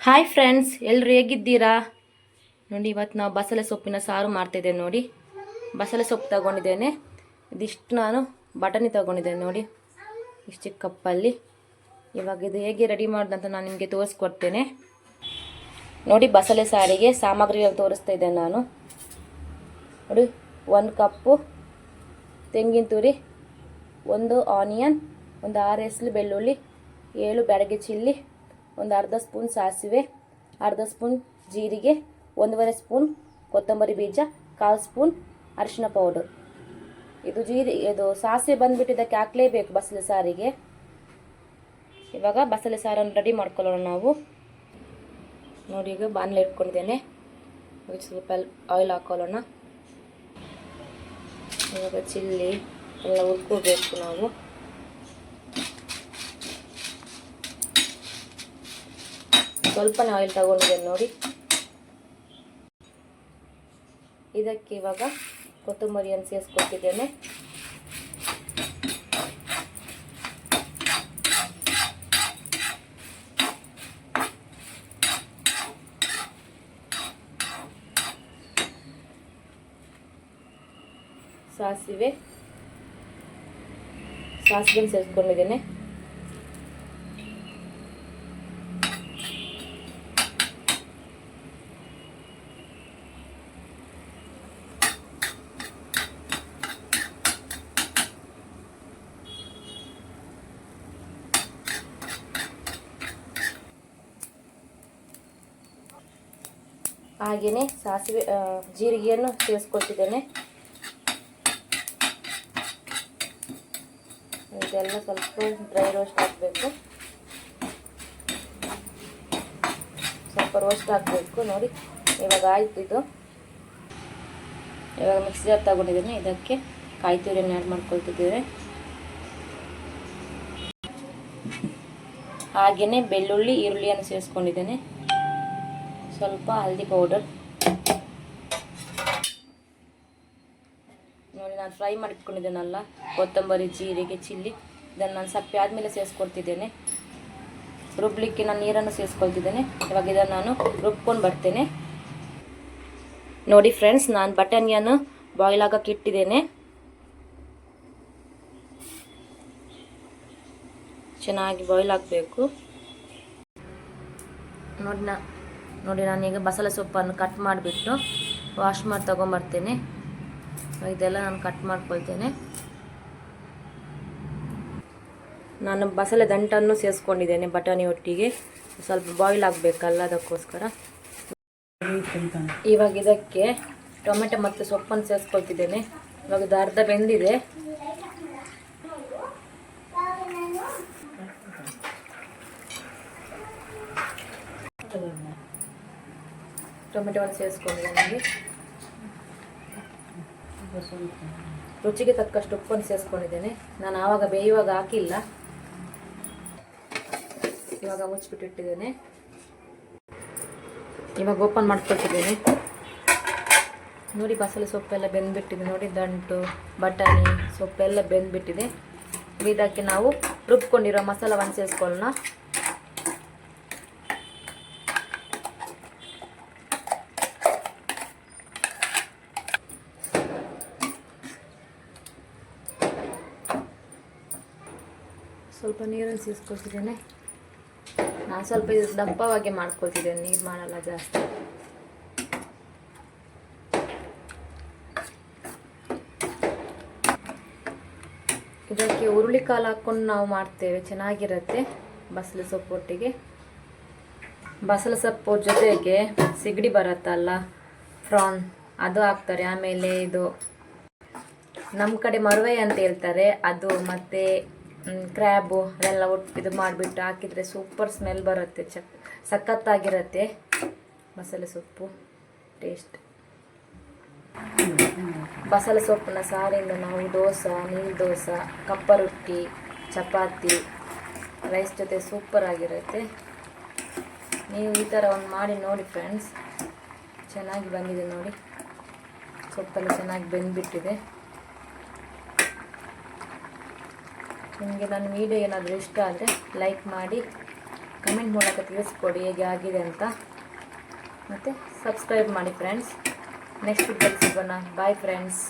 Hi friends ಎಲ್ಲರೂ ಹೇಗಿದ್ದೀರಾ? ನೋಡಿ, ಇವತ್ತು ನಾವು ಬಸಳೆ ಸೊಪ್ಪಿನ ಸಾರು ಮಾಡ್ತಿದ್ದೇನೆ ನೋಡಿ. ಬಸಳೆ ಸೊಪ್ಪು ತಗೊಂಡಿದ್ದೇನೆ. ಇದಿಷ್ಟು ನಾನು ಬಟಾಣಿ ತಗೊಂಡಿದ್ದೇನೆ ನೋಡಿ. ಇಷ್ಟು ಕಪ್ಪಲ್ಲಿ. ಇವಾಗ ಇದು ಹೇಗೆ ರೆಡಿ ಮಾಡೋದಂತ ನಾನು ನಿಮಗೆ ತೋರಿಸ್ಕೊಡ್ತೇನೆ. ನೋಡಿ, ಬಸಳೆ ಸಾರಿಗೆ ಸಾಮಗ್ರಿಗಳನ್ನು ತೋರಿಸ್ತಾ ಇದ್ದೇನೆ ನಾನು. ನೋಡಿ, ಒಂದು ಕಪ್ಪು ತೆಂಗಿನ ತುರಿ, ಒಂದು ಆನಿಯನ್ ಒಂದು ಆರು ಎಸ್ಲು ಬೆಳ್ಳುಳ್ಳಿ, ಏಳು ಬ್ಯಾಡಗೆ ಚಿಲ್ಲಿ ಒಂದು ಅರ್ಧ ಸ್ಪೂನ್ ಸಾಸಿವೆ, ಅರ್ಧ ಸ್ಪೂನ್ ಜೀರಿಗೆ, ಒಂದೂವರೆ ಸ್ಪೂನ್ ಕೊತ್ತಂಬರಿ ಬೀಜ, ಕಾಲು ಸ್ಪೂನ್ ಅರಿಶಿನ ಪೌಡರ್. ಇದು ಜೀರಿ, ಇದು ಸಾಸಿವೆ ಬಂದ್ಬಿಟ್ಟು ಇದಕ್ಕೆ ಹಾಕಲೇಬೇಕು ಬಸಳೆ ಸಾರಿಗೆ. ಇವಾಗ ಬಸಳೆ ಸಾರನ್ನು ರೆಡಿ ಮಾಡ್ಕೊಳ್ಳೋಣ ನಾವು. ನೋಡಿ, ಈಗ ಬಾಣಲೆ ಇಟ್ಕೊಂಡಿದ್ದೇನೆ. ಸ್ವಲ್ಪ ಆಯಿಲ್ ಹಾಕೊಳ್ಳೋಣ. ಇವಾಗ ಚಿಲ್ಲಿ ಎಲ್ಲ ಹುರ್ಕೋಬೇಕು ನಾವು. ಸ್ವಲ್ಪನೇ ಆಯಿಲ್ ತಗೊಂಡಿದ್ದೇನೆ ನೋಡಿ. ಇದಕ್ಕೆ ಇವಾಗ ಕೊತ್ತಂಬರಿಯನ್ನು ಸೇರಿಸ್ಕೊತಿದ್ದೇನೆ ಸಾಸಿವೆ. ಸಾಸಿವೆ ಸೇರಿಸ್ಕೊಂಡಿದ್ದೇನೆ. ಹಾಗೆಯೇ ಸಾಸಿವೆ ಜೀರಿಗೆಯನ್ನು ಸೇರಿಸ್ಕೊಳ್ತಿದ್ದೇನೆ ಇದೆಲ್ಲ ಸ್ವಲ್ಪ ಡ್ರೈ ರೋಸ್ಟ್ ಹಾಕಬೇಕು. ಸ್ವಲ್ಪ ರೋಸ್ಟ್ ಹಾಕಬೇಕು, ನೋಡಿ. ಇವಾಗ ಆಯ್ತು ಇದು. ಇವಾಗ ಮಿಕ್ಸಿ ಜಾರ್ ತಗೊಂಡಿದ್ದೀನಿ. ಇದಕ್ಕೆ ಕಾಯಿ ತುರಿಯನ್ನು ಆ್ಯಡ್ ಮಾಡ್ಕೊಳ್ತಿದ್ದೇವೆ. ಹಾಗೆಯೇ ಬೆಳ್ಳುಳ್ಳಿ, ಈರುಳ್ಳಿಯನ್ನು ಸೇರಿಸ್ಕೊಂಡಿದ್ದೇನೆ. ಸ್ವಲ್ಪ ಹಲ್ದಿ ಪೌಡರ್. ನೋಡಿ, ನಾನು ಫ್ರೈ ಮಾಡಿಟ್ಕೊಂಡಿದ್ದೇನಲ್ಲ ಕೊತ್ತಂಬರಿ, ಜೀರಿಗೆ, ಚಿಲ್ಲಿ. ಇದನ್ನು ನಾನು ಸಪ್ಪೆ ಆದಮೇಲೆ ಸೇರಿಸ್ಕೊಳ್ತಿದ್ದೇನೆ ರುಬ್ಲಿಕ್ಕೆ ನಾನು ನೀರನ್ನು ಸೇರಿಸ್ಕೊಳ್ತಿದ್ದೇನೆ ಇವಾಗ ಇದನ್ನು ನಾನು ರುಬ್ಕೊಂಡು ಬರ್ತೇನೆ. ನೋಡಿ ಫ್ರೆಂಡ್ಸ್ ನಾನು ಬಟಾಣಿಯನ್ನು ಬಾಯ್ಲ್ ಆಗಕ್ಕೆ ಇಟ್ಟಿದ್ದೇನೆ. ಚೆನ್ನಾಗಿ ಬಾಯ್ಲ್ ಆಗಬೇಕು. ನೋಡಿ, ನಾ ನೋಡಿ ನಾನೀಗ ಬಸಳೆ ಸೊಪ್ಪನ್ನು ಕಟ್ ಮಾಡಿಬಿಟ್ಟು ವಾಶ್ ಮಾಡಿ ತೊಗೊಂಬರ್ತೇನೆ. ಇದೆಲ್ಲ ನಾನು ಕಟ್ ಮಾಡ್ಕೊಳ್ತೇನೆ. ನಾನು ಬಸಳೆ ದಂಟನ್ನು ಸೇರಿಸ್ಕೊಂಡಿದ್ದೇನೆ ಬಟಾಣಿ ಒಟ್ಟಿಗೆ. ಸ್ವಲ್ಪ ಬಾಯ್ಲ್ ಆಗಬೇಕಲ್ಲ ಅದಕ್ಕೋಸ್ಕರ. ಇವಾಗ ಇದಕ್ಕೆ ಟೊಮೆಟೊ ಮತ್ತು ಸೊಪ್ಪನ್ನು ಸೇರಿಸ್ಕೊಳ್ತಿದ್ದೇನೆ. ಇವಾಗ ಇದು ಅರ್ಧ ಬೆಂದಿದೆ. ಟೊಮೆಟೊವನ್ನು ಸೇರಿಸ್ಕೊಂಡಿದ್ದೇನೆ ರುಚಿಗೆ ತಕ್ಕಷ್ಟು ಉಪ್ಪನ್ನು ಸೇರಿಸ್ಕೊಂಡಿದ್ದೇನೆ ನಾನು ಆವಾಗ ಬೇಯುವಾಗ ಹಾಕಿಲ್ಲ. ಇವಾಗ ಮುಚ್ಚಿಬಿಟ್ಟಿಟ್ಟಿದ್ದೇನೆ ಇವಾಗ ಓಪನ್ ಮಾಡ್ಕೊಳ್ತಿದ್ದೇನೆ. ನೋಡಿ ಬಸಳೆ ಸೊಪ್ಪೆಲ್ಲ ಬೆಂದ್ಬಿಟ್ಟಿದೆ. ನೋಡಿ ದಂಟು, ಬಟಾಣಿ, ಸೊಪ್ಪೆಲ್ಲ ಬೆಂದ್ಬಿಟ್ಟಿದೆ. ಇದಕ್ಕೆ ನಾವು ರುಬ್ಕೊಂಡಿರೋ ಮಸಾಲವನ್ನು ಸೇರಿಸ್ಕೊಳ್ಳೋಣ ಸ್ವಲ್ಪ ನೀರನ್ನು ಸೀಸ್ಕೊಳ್ತಿದ್ದೇನೆ. ನಾನು ಸ್ವಲ್ಪ ಇದು ದಪ್ಪವಾಗಿ ಮಾಡ್ಕೊಳ್ತಿದ್ದೇನೆ, ನೀರು ಮಾಡಲ್ಲ ಜಾಸ್ತಿ. ಇದಕ್ಕೆ ಹುರುಳಿ ಕಾಲು ಹಾಕ್ಕೊಂಡು ನಾವು ಮಾಡ್ತೇವೆ, ಚೆನ್ನಾಗಿರುತ್ತೆ ಬಸಳೆ ಸೊಪ್ಪು ಒಟ್ಟಿಗೆ. ಬಸಳೆ ಸೊಪ್ಪು ಜೊತೆಗೆ ಸಿಗಡಿ ಬರುತ್ತಲ್ಲ, ಫ್ರಾನ್ ಅದು ಹಾಕ್ತಾರೆ, ಆಮೇಲೆ ಇದು ನಮ್ಮ ಕಡೆ ಮರುವೆ ಅಂತ ಹೇಳ್ತಾರೆ, ಅದು ಮತ್ತು ಕ್ರ್ಯಾಬು ಅದೆಲ್ಲ ಒಟ್ಟು ಇದು ಮಾಡಿಬಿಟ್ಟು ಹಾಕಿದರೆ ಸೂಪರ್ ಸ್ಮೆಲ್ ಬರುತ್ತೆ, ಚಕ್, ಸಖತ್ತಾಗಿರುತ್ತೆ. ಮಸಾಲೆ ಸೊಪ್ಪು ಟೇಸ್ಟ್ ಮಸಾಲೆ ಸೊಪ್ಪಿನ ಸಾರಿಂದ ನಾವು ದೋಸೆ ನೀರು ದೋಸೆ ಕಪ್ಪ ರೊಟ್ಟಿ ಚಪಾತಿ ರೈಸ್ ಜೊತೆ ಸೂಪರ್ ಆಗಿರುತ್ತೆ. ನೀವು ಈ ಥರ ಒಂದು ಮಾಡಿ ನೋಡಿ ಫ್ರೆಂಡ್ಸ್ ಚೆನ್ನಾಗಿ ಬಂದಿದೆ ನೋಡಿ. ಸೊಪ್ಪೆಲ್ಲ ಚೆನ್ನಾಗಿ ಬೆಂದ್ಬಿಟ್ಟಿದೆ. ನಿಮಗೆ ನನ್ನ ವಿಡಿಯೋ ಏನಾದರೂ ಇಷ್ಟ ಆದರೆ ಲೈಕ್ ಮಾಡಿ, ಕಮೆಂಟ್ ಮೂಲಕ ತಿಳಿಸ್ಕೊಡಿ, ಹೇಗೆ ಆಗಿದೆ ಅಂತ. ಮತ್ತು ಸಬ್ಸ್ಕ್ರೈಬ್ ಮಾಡಿ ಫ್ರೆಂಡ್ಸ್ ನೆಕ್ಸ್ಟ್ ಸಿಗೋಣ. Bye friends